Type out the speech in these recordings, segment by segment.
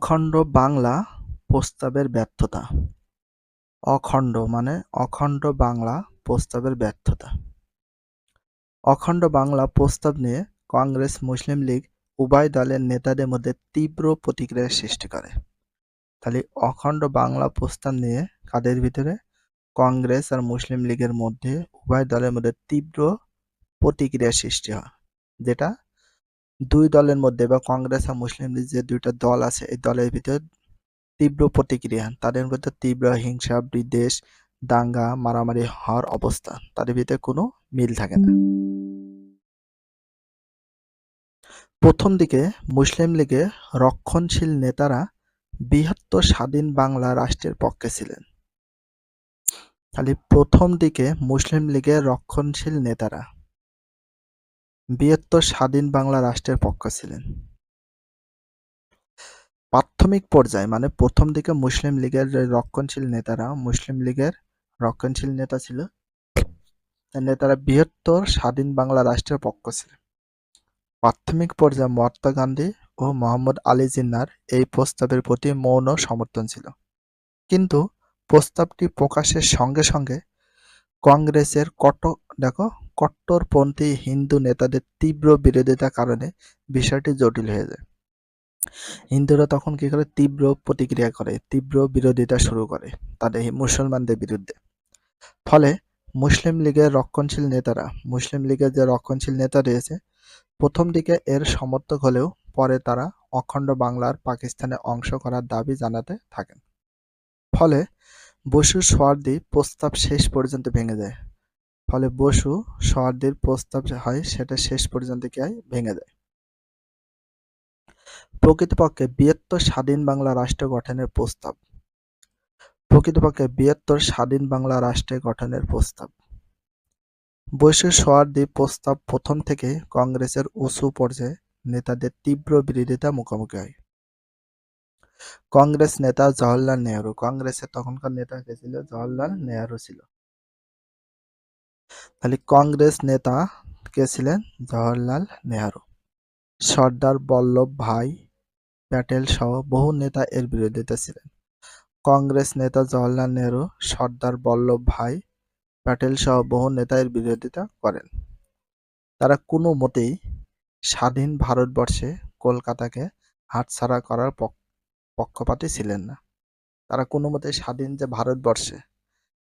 অখণ্ড বাংলা প্রস্তাবের ব্যর্থতা। অখণ্ড মানে অখণ্ড বাংলা প্রস্তাবের ব্যর্থতা। অখণ্ড বাংলা প্রস্তাব নিয়ে কংগ্রেস মুসলিম লীগ উভয় দলের নেতাদের মধ্যে তীব্র প্রতিক্রিয়ার সৃষ্টি করে। তাহলে অখণ্ড বাংলা প্রস্তাব নিয়ে কাদের ভিতরে? কংগ্রেস আর মুসলিম লীগের মধ্যে উভয় দলের মধ্যে তীব্র প্রতিক্রিয়া সৃষ্টি হয়, যেটা দুই দলের মধ্যে বা কংগ্রেস আর মুসলিম লীগ যে দুইটা দল আছে, এই দলের ভিতরে তীব্র প্রতিক্রিয়া। তাদের মধ্যে তীব্র হিংসা, বিদ্বেষ, দাঙ্গা, মারামারি হওয়ার অবস্থা। তাদের ভিতরে কোনো মিল থাকে না। প্রথম দিকে মুসলিম লীগের রক্ষণশীল নেতারা বৃহত্তর স্বাধীন বাংলা রাষ্ট্রের পক্ষে ছিলেন। খালি প্রথম দিকে মুসলিম লীগের রক্ষণশীল নেতারা বৃহত্তর স্বাধীন বাংলা রাষ্ট্রের পক্ষে ছিলেন। প্রাথমিক পর্যায়ে মানে প্রথম দিকে মুসলিম লীগের রক্ষণশীল নেতারা, মুসলিম লীগের রক্ষণশীল নেতা ছিল নেতারা বৃহত্তর স্বাধীন বাংলা রাষ্ট্রের পক্ষ ছিলেন। প্রাথমিক পর্যায়ে মহাত্মা গান্ধী ও মোহাম্মদ আলী জিন্নার এই প্রস্তাবের প্রতি মৌন সমর্থন ছিল। কিন্তু প্রস্তাবটি প্রকাশের সঙ্গে সঙ্গে কংগ্রেসের কট দেখো কট্টরপন্থী হিন্দু নেতাদের তীব্র বিরোধিতার কারণে বিষয়টি জটিল হয়ে যায়। হিন্দুরা তখন কি করে? তীব্র প্রতিক্রিয়া করে, তীব্র বিরোধিতা শুরু করে তাদের মুসলমানদের বিরুদ্ধে। ফলে মুসলিম লীগের রক্ষণশীল নেতারা, মুসলিম লীগের যে রক্ষণশীল নেতা রয়েছে, প্রথম দিকে এর সমর্থক হলেও পরে তারা অখণ্ড বাংলার পাকিস্তানে অংশ করার দাবি জানাতে থাকেন। ফলে বসু সোয়ার্দি প্রস্তাব শেষ পর্যন্ত ভেঙে যায়। ফলে বসু সোয়ার্দির প্রস্তাব হয়, সেটা শেষ পর্যন্ত কি হয় ভেঙে যায় প্রকৃতপক্ষে বৃহত্তর স্বাধীন বাংলা রাষ্ট্র গঠনের প্রস্তাব। প্রকৃতপক্ষে বৃহত্তর স্বাধীন বাংলা রাষ্ট্র গঠনের প্রস্তাব। বৈশ্ব সোয়ার্দি প্রস্তাব প্রথম থেকে কংগ্রেসের উঁচু পর্যায়ে নেতাদের তীব্র বিরোধিতা মুখোমুখি হয়। কংগ্রেস নেতা জওহরলাল নেহরু। কংগ্রেসের তখনকার নেতা কে ছিল? জওহরলাল নেহরু ছিল। তাহলে কংগ্রেস নেতা কে ছিলেন? জওহরলাল নেহরু। সর্দার বল্লভ ভাই প্যাটেল সহ বহু নেতা এর বিরোধিতা ছিলেন। কংগ্রেস নেতা জওহরলাল নেহরু, সর্দার বল্লভ ভাই প্যাটেল সহ বহু নেতা এর বিরোধিতা করেন। তারা কোনো মতেই স্বাধীন ভারতবর্ষে কলকাতাকে হাতছাড়া করার পক্ষপাতী ছিলেন না। তারা কোনো মতে স্বাধীন যে ভারতবর্ষে,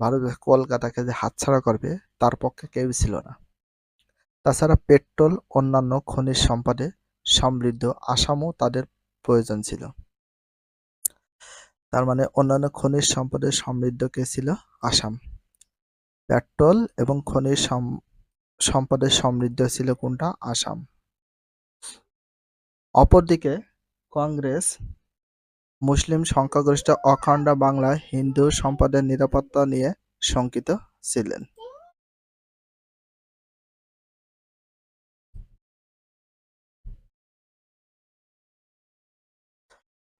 ভারত, কলকাতাকে যে হাতছাড়া করবে পক্ষে কেউই ছিল না। তাছাড়া পেট্রোল, অন্যান্য খনিজ সম্পদে সমৃদ্ধ আসামও তাদের প্রয়োজন ছিল। তার মানে অন্যান্য খনিজ সম্পদের সমৃদ্ধ কে ছিল? আসাম। পেট্রোল এবং খনিজ সম্পদের সমৃদ্ধ ছিল কোনটা? আসাম। অপরদিকে কংগ্রেস, মুসলিম সংখ্যাগরিষ্ঠ অখণ্ড বাংলা হিন্দু সম্পদের নিরাপত্তা নিয়ে শঙ্কিত ছিলেন।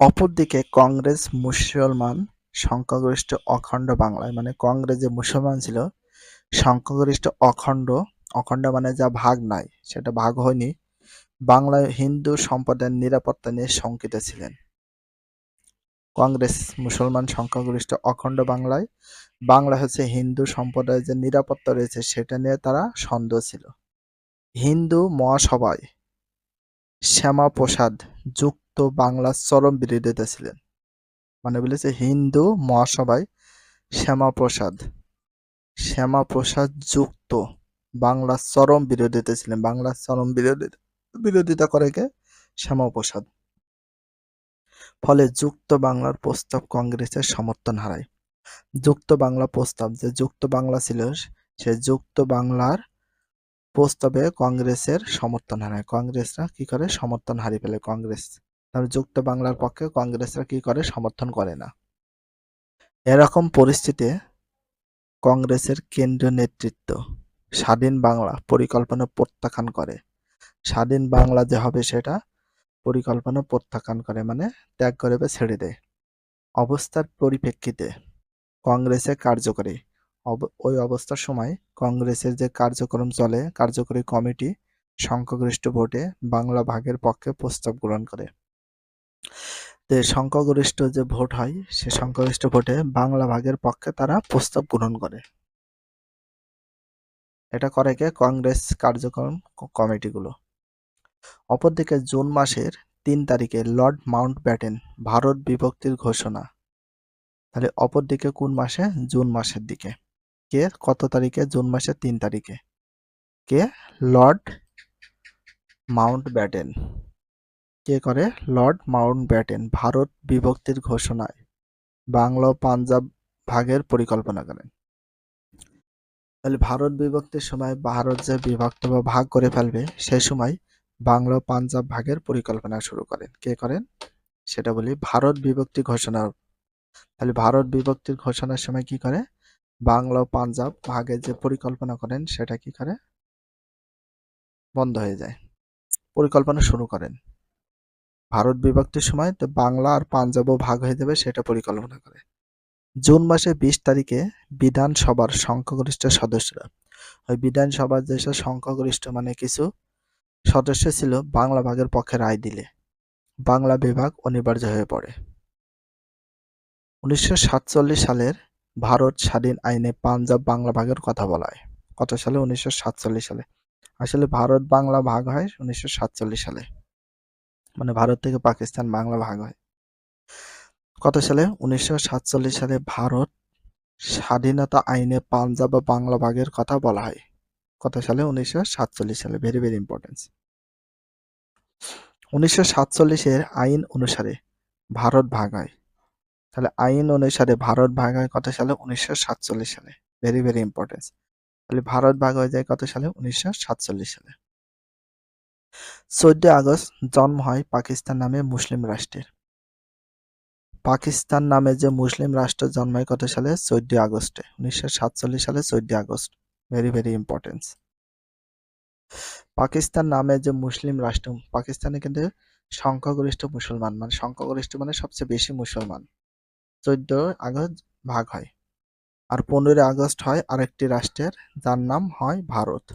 অপরদিকে কংগ্রেস মুসলমান সংখ্যাগরিষ্ঠ অখণ্ড বাংলায় মানে কংগ্রেস যে মুসলমান ছিল, সংখ্যাগরিষ্ঠ অখণ্ড অখণ্ড মানে যা ভাগ নাই, সেটা ভাগ হয়নি, বাংলায় হিন্দু সম্প্রদায়ের নিরাপত্তা নিয়ে শঙ্কিত ছিলেন। কংগ্রেস মুসলমান সংখ্যাগরিষ্ঠ অখণ্ড বাংলায় বাংলা হচ্ছে হিন্দু সম্প্রদায়ের যে নিরাপত্তা রয়েছে, সেটা নিয়ে তারা সন্দেহ ছিল। হিন্দু মহাসভায় শ্যামাপ্রসাদ যুক্ত বাংলার চরম বিরোধিতা ছিলেন। মানে বলেছে হিন্দু মহাসভায় শ্যামাপ্রসাদ। শ্যামাপ্রসাদ যুক্ত। বাংলার চরম বিরোধিতা ছিলেন। বাংলার চরম বিরোধিতা বিরোধিতা করে কে? শ্যামাপ্রসাদ। ফলে যুক্ত বাংলার প্রস্তাব কংগ্রেসের সমর্থন হারায়। যুক্ত বাংলা প্রস্তাব, যে যুক্ত বাংলা ছিল, সে যুক্ত বাংলার প্রস্তাবে কংগ্রেসের সমর্থন হারায়। কংগ্রেসরা কি করে? সমর্থন হারিয়ে ফেলে কংগ্রেস। তাহলে যুক্ত বাংলার পক্ষে কংগ্রেসরা কি করে? সমর্থন করে না। এরকম পরিস্থিতিতে কংগ্রেসের কেন্দ্রীয় নেতৃত্ব স্বাধীন বাংলা পরিকল্পনা প্রত্যাখ্যান করে। স্বাধীন বাংলা যে হবে সেটা পরিকল্পনা প্রত্যাখ্যান করে মানে ত্যাগ করে বা ছেড়ে দেয়। অবস্থার পরিপ্রেক্ষিতে কংগ্রেসের কার্যকরী ওই অবস্থার সময় কংগ্রেসের যে কার্যক্রম চলে, কার্যকরী কমিটি সংখ্যাগরিষ্ঠ ভোটে বাংলা ভাগের পক্ষে প্রস্তাব গ্রহণ করে। যে সংখ্যাগরিষ্ঠ যে ভোট হয়, সে সংখ্যাগরিষ্ঠ ভোটে বাংলা ভাগের পক্ষে তারা প্রস্তাব গ্রহণ করে। এটা করে কে? কংগ্রেস কার্যক্রম কমিটিগুলো। অপরদিকে জুন মাসের তিন তারিখে লর্ড মাউন্ট ব্যাটেন ভারত বিভক্তির ঘোষণা। তাহলে অপরদিকে কোন মাসে? জুন মাসের দিকে। কে? কত তারিখে? জুন মাসের তিন তারিখে। কে? লর্ড মাউন্ট ব্যাটেন কে করে? লর্ড মাউন্ট ব্যাটেন ভারত বিভক্তির ঘোষণায়। বাংলা ও পাঞ্জাব ভাগের পরিকল্পনা করেন তাহলে ভারত বিভক্তির সময় ভারত যে বিভক্ত বা ভাগ করে ফেলবে সেই সময় বাংলা ও পাঞ্জাব ভাগের পরিকল্পনা শুরু করেন। কে করেন? সেটা বলি ভারত বিভক্তি ঘোষণা। তাহলে ভারত বিভক্তির ঘোষণার সময় কি করে? বাংলা ও পাঞ্জাব ভাগের যে পরিকল্পনা করেন, সেটা কি করে? বন্ধ হয়ে যায়। পরিকল্পনা শুরু করেন। ভারত বিভক্তির সময় তো বাংলা আর পাঞ্জাবও ভাগ হয়ে যাবে সেটা পরিকল্পনা করে। জুন মাসে বিশ তারিখে বিধানসভার সংখ্যাগরিষ্ঠ সদস্যরা। ওই বিধানসভার যেসব সংখ্যাগরিষ্ঠ মানে কিছু সদস্য ছিল বাংলা ভাগের পক্ষে রায় দিলে। বাংলা বিভাগ অনিবার্য হয়ে পড়ে। উনিশশো সাতচল্লিশ সালের ভারত স্বাধীন আইনে পাঞ্জাব বাংলা ভাগের কথা বলা হয়। কত সালে? উনিশশো সাতচল্লিশ সালে। আসলে ভারত বাংলা ভাগ হয় উনিশশো সাতচল্লিশ সালে। মানে ভারত থেকে পাকিস্তান বাংলা ভাগ হয়। কত সালে? উনিশশো সাতচল্লিশ সালে ভারত স্বাধীনতা আইনে পাঞ্জাব বা বাংলা ভাগের কথা বলা হয়। কত সালে? উনিশশো সাতচল্লিশ সালে। ভেরি ভেরি ইম্পর্টেন্স উনিশশো সাতচল্লিশের আইন অনুসারে ভারত ভাগ হয়। তাহলে আইন অনুসারে ভারত ভাগ হয় কত সালে? উনিশশো সাতচল্লিশ সালে। ভেরি ভেরি ইম্পর্টেন্স তাহলে ভারত ভাগ হয়ে যায় কত সালে? উনিশশো সাতচল্লিশ সালে। চোদ্দ আগস্ট জন্ম হয় পাকিস্তান নামে মুসলিম রাষ্ট্রের পাকিস্তান নামে যে মুসলিম রাষ্ট্র জন্মায় কত সালে? চোদ্দ আগস্টে উনিশশো সাতচল্লিশ সালে চোদ্দ August very very importance Pakistan নামে যে মুসলিম রাষ্ট্র, পাকিস্তানে কিন্তু সংখ্যাগরিষ্ঠ মুসলমান মানে সংখ্যাগরিষ্ঠ মানে সবচেয়ে বেশি মুসলমান। চোদ্দ আগস্ট ভাগ হয়। আর পনেরোই আগস্ট হয় আরেকটি রাষ্ট্রের, যার নাম হয় ভারত।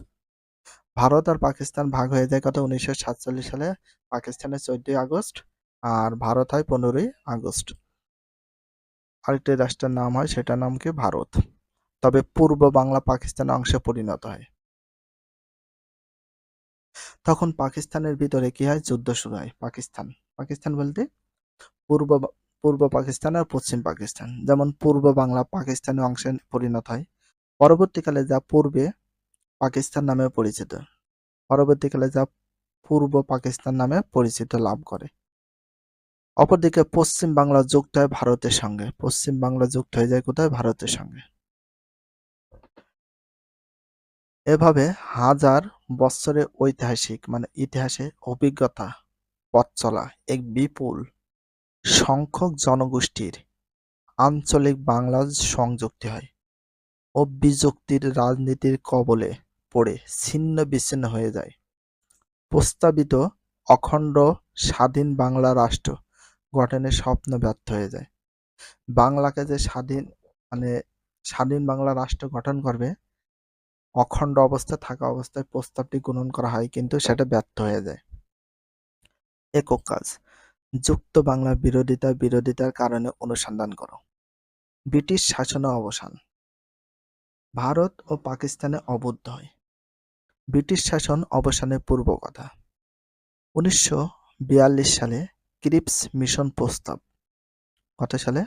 ভারত আর পাকিস্তান ভাগ হয়ে যায় কত? উনিশশো সাতচল্লিশ সালে পাকিস্তানের চোদ্দই আগস্ট আর ভারত হয় পনেরোই আগস্ট। আরেকটি রাষ্ট্রের নাম হয়, সেটার নাম কি? ভারত। তবে পূর্ব বাংলা পাকিস্তানের অংশে পরিণত হয়। তখন পাকিস্তানের ভিতরে কি হয়? যুদ্ধ শুরু হয় পাকিস্তান। পাকিস্তান বলতে পূর্ব পূর্ব পাকিস্তান আর পশ্চিম পাকিস্তান। যেমন পূর্ব বাংলা পাকিস্তানের অংশে পরিণত হয়। পরবর্তীকালে যা পূর্বে পাকিস্তান নামে পরিচিত। পরবর্তীকালে যা পূর্ব পাকিস্তান নামে পরিচিত লাভ করে। অপরদিকে পশ্চিম বাংলা যুক্ত হয় ভারতের সঙ্গে। পশ্চিম বাংলা যুক্ত হয়ে যায় কোথায়? ভারতের সঙ্গে। এভাবে হাজার বছরের ঐতিহাসিক মানে ইতিহাসে অভিজ্ঞতা, পথ চলা এক বিপুল সংখ্যক জনগোষ্ঠীর আঞ্চলিক বাংলা সংযুক্তি হয়। ও বিযুক্তির রাজনীতির কবলে পড়ে ছিন্ন বিচ্ছিন্ন হয়ে যায়। প্রস্তাবিত অখণ্ড স্বাধীন বাংলা রাষ্ট্র গঠনের স্বপ্ন ব্যর্থ হয়ে যায়। বাংলাকে যে স্বাধীন মানে স্বাধীন বাংলা রাষ্ট্র গঠন করবে, অখণ্ড অবস্থায় থাকা অবস্থায় প্রস্তাবটি গ্রহণ করা হয় কিন্তু সেটা ব্যর্থ হয়ে যায়। একক কাজ, যুক্ত বাংলা বিরোধিতা বিরোধিতার কারণে অনুসন্ধান করো। ব্রিটিশ শাসনের অবসান, ভারত ও পাকিস্তানে অবদ্ধ হয়। ব্রিটিশ শাসন অবসানের পূর্ব কথা। উনিশশো বিয়াল্লিশ সালে ক্রিপস মিশন প্রস্তাব। কত সালে?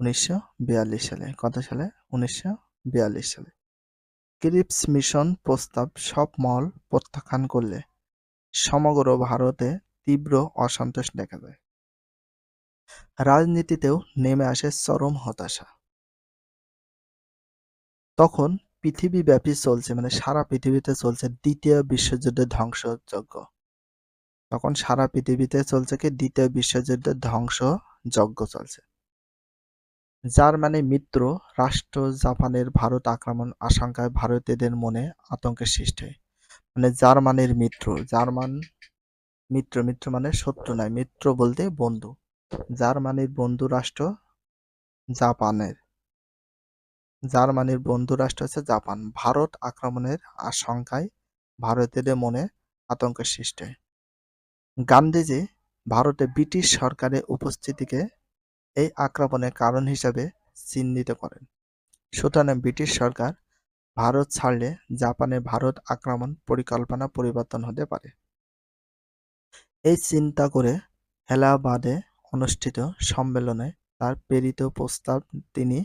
উনিশশো বিয়াল্লিশ সালে। কত সালে? উনিশশো বিয়াল্লিশ সালে। ক্রিপস মিশন প্রস্তাব সব মহল প্রত্যাখ্যান করলে সমগ্র ভারতে তীব্র অসন্তোষ দেখা যায় রাজনীতিতেও নেমে আসে চরম হতাশা। তখন পৃথিবীব্যাপী চলছে মানে সারা পৃথিবীতে চলছে দ্বিতীয় বিশ্বযুদ্ধের ধ্বংসযজ্ঞ। তখন সারা পৃথিবীতে চলছে কি? দ্বিতীয় বিশ্বযুদ্ধের ধ্বংস যজ্ঞ চলছে জার্মানি মিত্র, রাষ্ট্র, জাপানের ভারত আক্রমণ আশঙ্কায় ভারতীয়দের মনে আতঙ্কের সৃষ্টি হয়। মানে জার্মানির মিত্র, জার্মান মিত্র মিত্র মানে শত্রু নয়, মিত্র বলতে বন্ধু। জার্মানির বন্ধু রাষ্ট্র জাপানের। জার্মানির বন্ধু রাষ্ট্র হচ্ছে জাপান। ভারত আক্রমণের আশঙ্কায় ভারতীয়দের মনে আতঙ্কের সৃষ্টি। গান্ধীজি ভারতে ব্রিটিশ সরকারের উপস্থিতিকে এই আক্রমণের কারণ হিসাবে চিহ্নিত করেন। সুতরাং ব্রিটিশ সরকার ভারত ছাড়লে জাপানে ভারত আক্রমণ পরিকল্পনা পরিবর্তন হতে পারে। এই চিন্তা করে এলাহাবাদে অনুষ্ঠিত সম্মেলনে তার প্রেরিত প্রস্তাব তিনি